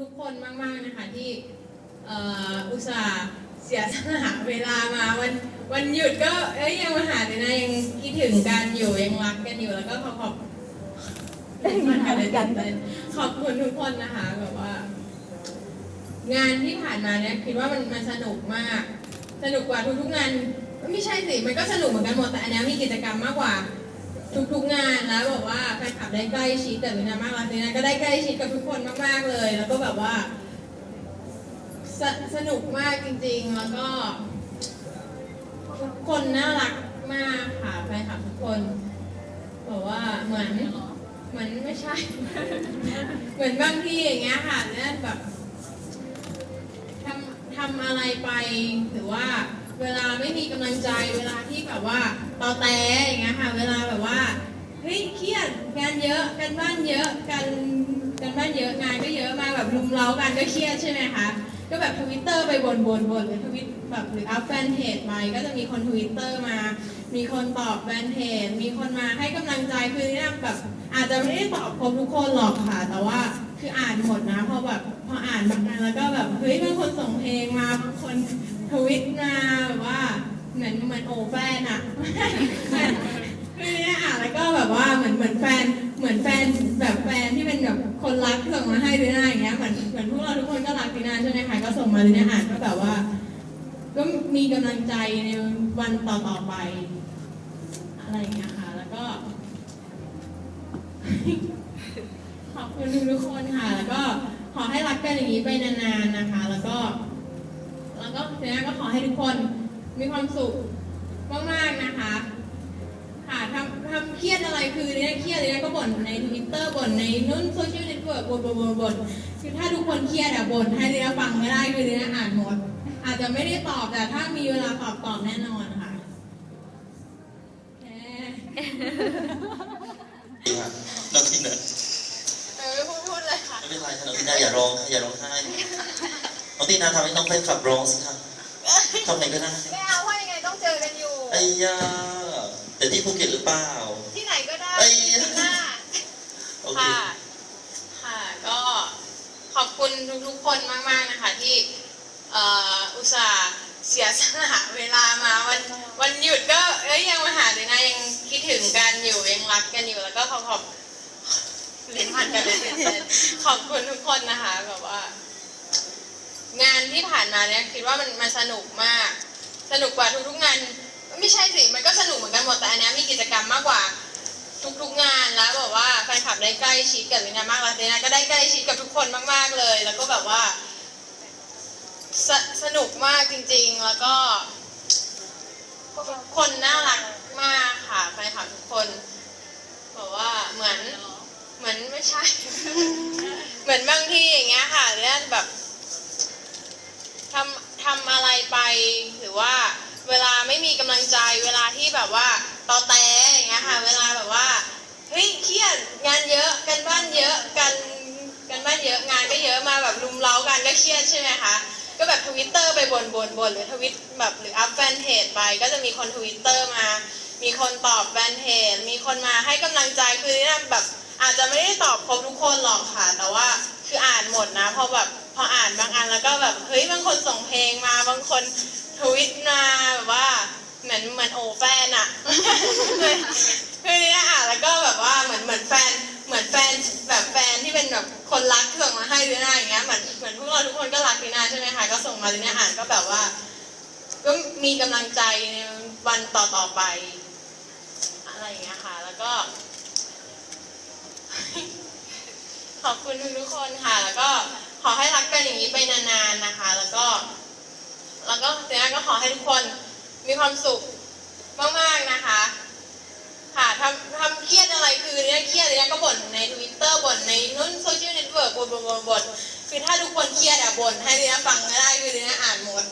ทุกๆคนมากๆนะคะที่อุตส่าห์เสียสละเวลามาวันวันหยุดก็เอ้ยยังมาหาเลยนะยังคิดถึงกันอยู่ยังรักกันอยู่แล้วก็ขอขอบมันกันเลยตื่นเต้นขอบคุณทุกคนนะคะแบบว่า งานที่ผ่านมาเนี่ยคิดว่ามันมันสนุกมาก สนุกกว่าทุกๆงานไม่ใช่สิมันก็สนุกเหมือนกันหมดแต่อันนี้มีกิจกรรมมากกว่า ทุกๆงานแล้วแบบว่าแฟนคลับได้ใกล้ชิดกับวินามากแล้วนาก็ได้ใกล้ชิดกับทุกคนมากๆเลย แล้วก็แบบว่า สสนุกมากจริงๆ แล้วก็ทุกคนน่ารักมากค่ะแฟนคลับทุกคนบอกว่าเหมือนเหมือนไม่ใช่ เหมือนบางทีอย่างเงี้ยค่ะเนี่ยแบบทำทำอะไรไปหรือว่าเวลาไม่มีกำลังใจเวลาที่แบบว่าตอแตอย่างเงี้ยค่ะ เวลาแบบ ฮ้ยเครียดงานเยอะกันบ้านเยอะกันกันบ้านเยอะงานก็เยอะมาแบบรุมเร้ากันก็เครียดใช่ไหมคะก็แบบทวิตเตอร์ไปบนบนบนหรือทวิตแบบหรืออัพแฟนเพจไปก็จะมีคนทวิตเตอร์มา มีคนตอบแฟนเพจมีคนมาให้กำลังใจคือเนี่ยแบบ อาจจะไม่ได้ตอบครบทุกคนหรอกค่ะ แต่ว่าคืออ่านหมดนะพอแบบพออ่านบางอันแล้วก็แบบเฮ้ยบางคนส่งเพลงมาบางคนทวิตมาแบบว่าเหมือนเหมือนโอแฟนอะ คือเนี่ยอ่านแล้วก็แบบว่าเหมือนเหมือนแฟนเหมือนแฟนแบบแฟนที่เป็นแบบคนรักส่งมาให้ดีน่าอย่างเงี้ยเหมือนเหมือนพวกเราทุกคนก็รักดีน่าใช่ไหมคะก็ส่งมาดีน่าอ่านก็แบบว่า ก็มีกำลังใจในวันต่อต่อๆไป อะไรอย่างเงี้ยค่ะ แล้วก็ ขอบคุณทุกๆคนค่ะ แล้วก็ขอให้รักกันอย่างนี้ไปนานๆนะคะ แล้วก็ แล้วก็ทีนี้ก็ขอให้ทุกคนมีความสุขมากๆนะคะ ทำทำเครียดอะไรคือเนี่ยเครียดเนี่ยก็บ่นในทวิตเตอร์บ่นในนู้นโซเชียลเน็ตเวิร์กบ่นบ่นบ่นบ่นคือถ้าทุกคนเครียดอะบ่นให้เนี่ยฟังไม่ได้คือเนี่ยอ่านหมด อาจจะไม่ได้ตอบแต่ถ้ามีเวลาตอบตอบแน่นอนค่ะแค่น้องทีน่ะเออพูดพูดเลยค่ะไม่เป็นไรค่ะน้องทีน่าอย่าร้องค่ะอย่าร้องไห้น้องทีน่าทำให้น้องแฟนคลับร้องสิคะทำไงก็ได้ไม่เอาว่ายังไงต้องเจอกันอยู่ไอ้ยาแต่ ที่ภูเก็ตหรือเปล่า ที่ไหนก็ได้เอ้ยปีหน้าโอเค ค่ะ ค่ะ ก็ขอบคุณทุกๆคนมาก ๆ นะคะ ที่เอ่ออุตส่าห์เสียสละเวลามาวันวันหยุดก็เอ้ยยังมาหาเลยนะยังคิดถึงกันอยู่ยังรักกันอยู่แล้วก็ขอขอบเล่นพันกันเลยตื่นเต้นขอบคุณทุกคนนะคะแบบว่า งานที่ผ่านมาเนี่ยคิดว่ามันมันสนุกมาก สนุกกว่าทุกๆงาน ไม่ใช่สิ มันก็สนุกเหมือนกันหมดแต่อันเนี้ยมีกิจกรรมมากกว่า ทุกๆงานแล้วแบบว่าแฟนคลับได้ใกล้ชิดกับวินามากแล้ววินาก็ได้ใกล้ชิดกับทุกคนมากๆเลย แล้วก็แบบว่าสสนุกมากจริง ๆ แล้วก็ คนน่ารักมากค่ะแฟนคลับทุกคนบอกว่าเหมือนเหมือนไม่ใช่ เหมือนบางทีอย่างเงี้ยค่ะเนี่ยแบบทำทำอะไรไปหรือว่า เวลาไม่มีกำลังใจเวลาที่แบบว่าตอแตอย่างเงี้ยค่ะ เวลาแบบว่าเฮ้ยเครียดงานเยอะกันบ้านเยอะกันกันบ้านเยอะงานก็เยอะมาแบบรุมเร้ากันก็เครียดใช่ไหมคะก็แบบทวิตเตอร์ไปบนบนบนหรือทวิตแบบหรืออัพแฟนเพจไปก็จะมีคนทวิตเตอร์มา มีคนตอบแฟนเพจมีคนมาให้กำลังใจคือเนี่ยแบบอาจจะไม่ได้ตอบครบทุกคนหรอกค่ะ แต่ว่าคืออ่านหมดนะพอแบบพออ่านบางอันแล้วก็แบบเฮ้ยบางคนส่งเพลงมาบางคนทวิตมา มือนเหมือนโอแฟนอะคือเนี่ยอ่านแล้วก็แบบว่าเหมือนเหมือนแฟนเหมือนแฟนแบบแฟนที่เป็นแบบคนรักส่งมาให้ดีน่าอย่างเงี้ยเหมือนเหมือนพวกเราทุกคนก็รักดีน่าใช่ไหมคะก็ส่งมาดีน่าอ่านก็แบบว่า ก็มีกำลังใจในวันต่อต่อไป อะไรอย่างเงี้ยค่ะ แล้วก็ ขอบคุณทุกๆคนค่ะ แล้วก็ขอให้รักกันอย่างนี้ไปนานๆนะคะ แล้วก็ แล้วก็เสียก็ขอให้ทุกคนมีความสุข มากมากนะคะ ค่ะทำทำเครียดอะไรคือเนี่ยเครียดเนี่ยก็บ่นในทวิตเตอร์บ่นในนู้นโซเชียลเน็ตเวิร์กบ่นบ่นบ่นคือถ้าทุกคนเครียดอะบ่นให้เนี่ยฟังก็ได้คือเนี่ยอ่านหมด